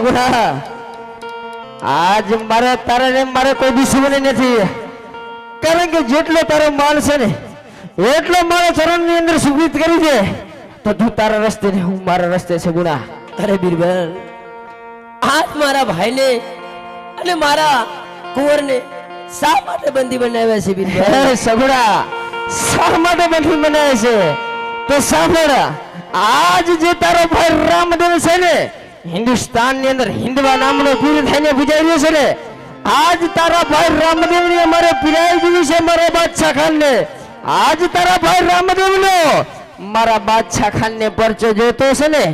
સગુણા આજ મારે તારા ને મારે કોઈ દુશ્મની નથી. કારણ કે જેટલો તારો માલ છે ને એટલો મારા ચરણની અંદર સુગીત કરી દે તો તું તારા રસ્તે ને હું મારા રસ્તે સગુણા અરે બિરબલ આજ મારા ભાઈને અને મારા કુંવરને શા માટે બંદી બનાવ્યા છે બિરબલ? સગુણા શા માટે બંદી બનાવે છે? તો સાંભળ આજ જે તારો ભાઈ રામદેવ છે ને હિન્દુસ્તાનની અંદર હિન્દવા નામનો પીર થઈને પૂજાઈ રહ્યો છે ને? આજ તારા ભાઈ રામદેવની અમારે પીરાઈ દીધી છે મારા બાદશાહ ખાન ને આજ તારા ભાઈ રામદેવ નો મારા બાદશાહ ખાન ને પરચો જોતો છે ને?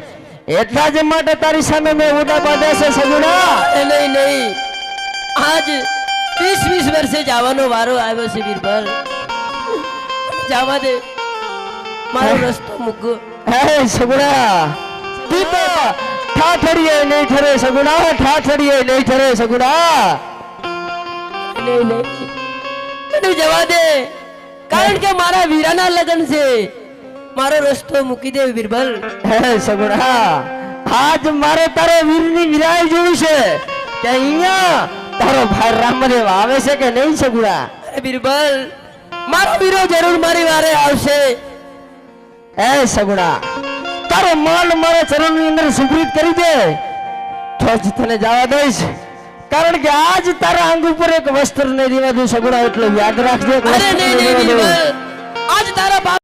એટલા જ માટે તારી સામે મેં ઉડા પાડ્યા છે સગુણા. નહીં નહીં. આજ વીસ વીસ વર્ષે જવાનો વારો આવ્યો છે બીરબલ જવા દે. મારો રસ્તો મૂકો. હે સગુણા. નહીં ઠરે સગુણા ઠાઠડીએ નહીં ઠરે સગુણા. નહીં નહીં. મને જવા દે. કારણ કે મારા વીરાના લગ્ન છે. મારો રસ્તો મૂકી દે બિરબલ હે સગુણા આજ મારે તારે વીરની વિરાય જોવી છે. કે અહીંયા તારો ભાઈ રામદેવ આવે છે કે નહીં સગુણા? અરે બિરબલ મારો વીરો જરૂર મારી વારે આવશે. હે સગુણા તારો માલ મારા ચરણની અંદર સુપ્રીત કરી દે. તો જ તને જવા દઈશ. કારણ કે આજ તારા અંગ ઉપર એક વસ્ત્ર દેવા દઉં સગુણા એટલે યાદ રાખજે આજ તારા